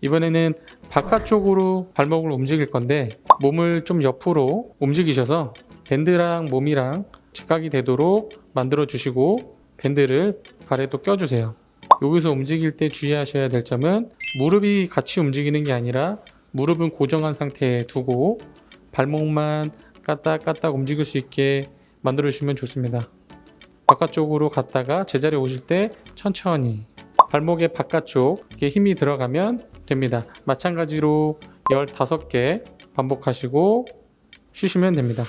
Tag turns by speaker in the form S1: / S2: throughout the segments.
S1: 이번에는 바깥쪽으로 발목을 움직일 건데 몸을 좀 옆으로 움직이셔서 밴드랑 몸이랑 직각이 되도록 만들어 주시고 밴드를 발에도 껴주세요. 여기서 움직일 때 주의하셔야 될 점은 무릎이 같이 움직이는 게 아니라 무릎은 고정한 상태에 두고 발목만 까딱까딱 움직일 수 있게 만들어 주시면 좋습니다. 바깥쪽으로 갔다가 제자리에 오실 때 천천히 발목의 바깥쪽에 힘이 들어가면 됩니다. 마찬가지로 15개 반복하시고 쉬시면 됩니다.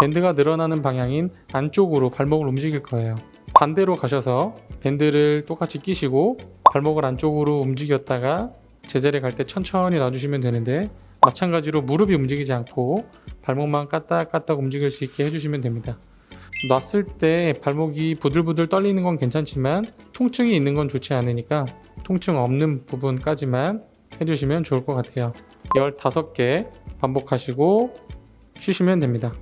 S1: 밴드가 늘어나는 방향인 안쪽으로 발목을 움직일 거예요. 반대로 가셔서 밴드를 똑같이 끼시고 발목을 안쪽으로 움직였다가 제자리에 갈때 천천히 놔주시면 되는데 마찬가지로 무릎이 움직이지 않고 발목만 까딱까딱 움직일 수 있게 해주시면 됩니다. 놨을 때 발목이 부들부들 떨리는 건 괜찮지만 통증이 있는 건 좋지 않으니까 통증 없는 부분까지만 해주시면 좋을 것 같아요. 15개 반복하시고 쉬시면 됩니다.